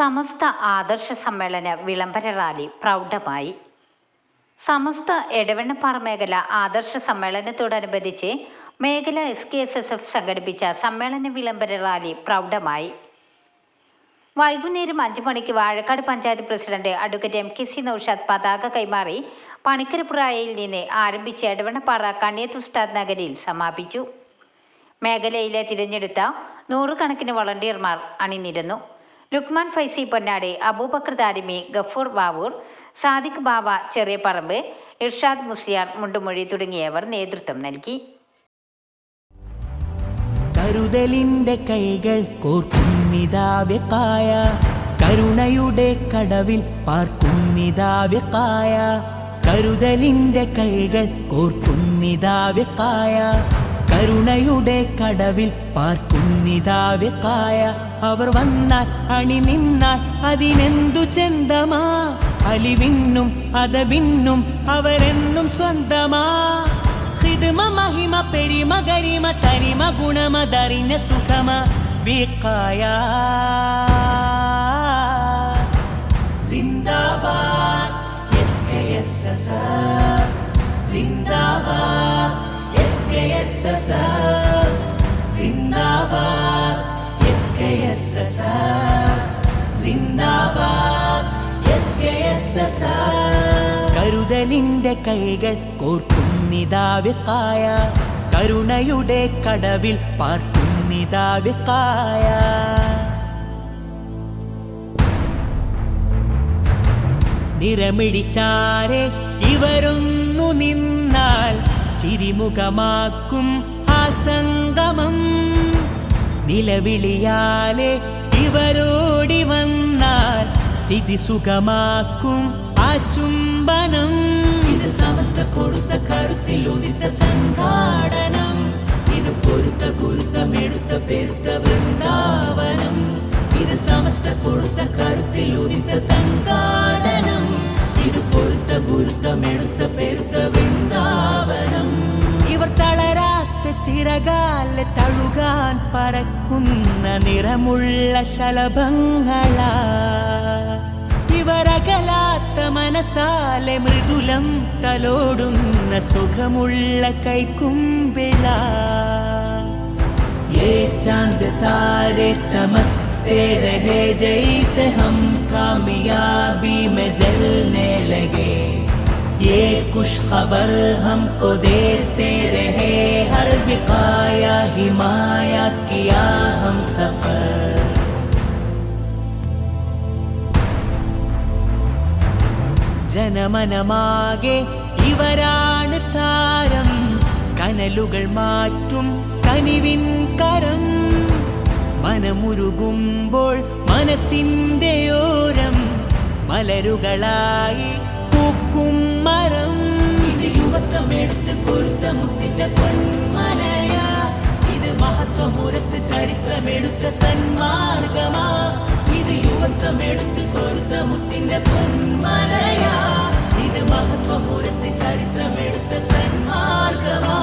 സമസ്ത ആദർശ സമ്മേളന വിളംബര റാലി പ്രൗഢമായി. സമസ്ത എടവണ്ണപ്പാറ മേഖല ആദർശ സമ്മേളനത്തോടനുബന്ധിച്ച് മേഖല S K S S F സംഘടിപ്പിച്ച സമ്മേളന വിളംബര റാലി പ്രൗഢമായി. വൈകുന്നേരം അഞ്ചു മണിക്ക് Vazhakkad panchayat president advocate M K C Noushad പതാക കൈമാറി പണിക്കരപ്പുറായയിൽ നിന്ന് ആരംഭിച്ച എടവണ്ണപ്പാറ കണ്ണിയത്ത് ഉസ്താദ് നഗരിൽ സമാപിച്ചു. മേഖലയിലെ തിരഞ്ഞെടുത്ത നൂറുകണക്കിന് വളണ്ടിയർമാർ അണിനിരന്നു. ലുക്മാൻ ഫൈസി പൊന്നാടെ അബൂബക്കർ താരിമി ഗഫൂർ ബാവൂർ സാദിഖ് ബാബ ചെറിയ പറമ്പ് ഇർഷാദ് മുസ്ലിയാർ മുണ്ടുമൊഴി തുടങ്ങിയവർ നേതൃത്വം നൽകി. കരുതലിന്റെ കൈകൾ കോർക്കുന്നിതാവ്യക്കായ കരുണയുടെ കടവിൽ പാർക്കുന്നിതാവ്യക്കായ കരുതലിന്റെ കൈകൾ കോർക്കുന്നിതാവ്യക്കായ കരുണയുടെ കടവിൽ പാർക്കുന്നിതാവ്യക്കായ അവർ വന്നാൽ അണി നിന്നാൽ അതിനെന്തു ചെന്തമാ? അലിവിന്നും അതവിന്നും അവരെന്നും സ്വന്തമാ. ഹിതമ മഹിമ പെരിമ ഗരിമ തനിമ ഗുണമതറിഞ്ഞ സുഖമ. വിക്കായ സിന്ദാബാദ് എസ് കരുതലിന്റെ കൈകൾ കോർക്കുന്നിതാവിക്കായ കരുണയുടെ കടവിൽ പാർക്കുന്നിതാവിക്കായ നിറമിടിച്ചാരെ ഇവരൊന്നു നിന്നാൽ ചിരിമുഖമാക്കും ആ സംഗമം നിലവിളിയാലെ ഇവരോടി വന്നാൽ സ്ഥിതി സുഖമാക്കും ആ ചുംബനം ഇത് സമസ്ത കൊടുത്ത കരുത്തിൽ ഉദിത്ത സംഘാടനം ഇത് പൊരുത്ത ഗുരുത്തമെടുത്ത പെരുത്ത വൃന്ദാവനം ഇത് സമസ്ത കൊടുത്ത കരുത്തിൽ ഉദിത്ത സംഘാടനം ഇത് പൊരുത്ത ഗുരുത്തമെടുത്ത പെരുത്ത ചിറകാലെ തഴുകാൻ പറക്കുന്ന നിറമുള്ള ശലഭങ്ങളാ ഇവരകലാത്ത മനസാലെ മൃദുലം തലോടുന്ന സുഖമുള്ള കൈക്കുമ്പിള ये चांद तारे चमकते रहे जैसे हम कामयाबी में जलने लगे ये खुश खबर हमको देते रहे हर विकाया हिमाया किया हम सफर ജനമനമാകെ ഇവരാണ് താരം കനലുകൾ മാറ്റും കനിവിൻ കരം മനമുരുകുമ്പോൾ മനസ്സിന്റെ ഓരം മലരുകളായി പൂക്കും മരം യുവത്വമെടുത്ത് കൊരുത്ത മുത്തിന്റെ പൊന്മലയ. ഇത് മഹത്വമുരത്ത് ചരിത്രമെടുത്ത സന്മാർഗമാ. ഇത് യുവത്വമെടുത്ത് കൊരുത്ത മുത്തിന്റെ പൊന്മലയ. ഇത് മഹത്വമുരത്ത് ചരിത്രമെടുത്ത സന്മാർഗമാ.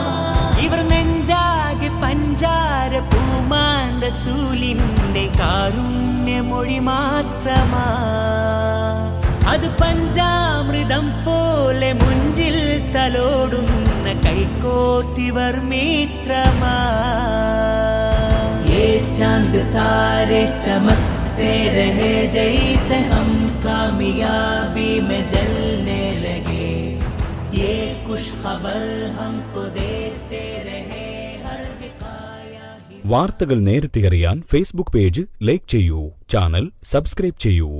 ഇവർ നെഞ്ചാകെ പഞ്ചാര പൂമാൻ റസൂലിന്റെ കാരുണ്യമൊഴി മാത്രമാ. അത് പഞ്ചാമൃതം പോലെ മുഞ്ചിൽ തലോടുന്ന കൈകോർത്തിവർ മിത്രമാ ये चांद तारे चमकते रहे जैसे हम कामयाबी में जलने लगे ये खुश खबर हमको देते रहे हर विकाया ही വാർത്തകൾ നേരത്തെ അറിയാൻ ഫേസ്ബുക്ക് പേജ് ലൈക്ക് ചെയ്യൂ ചാനൽ സബ്സ്ക്രൈബ് ചെയ്യൂ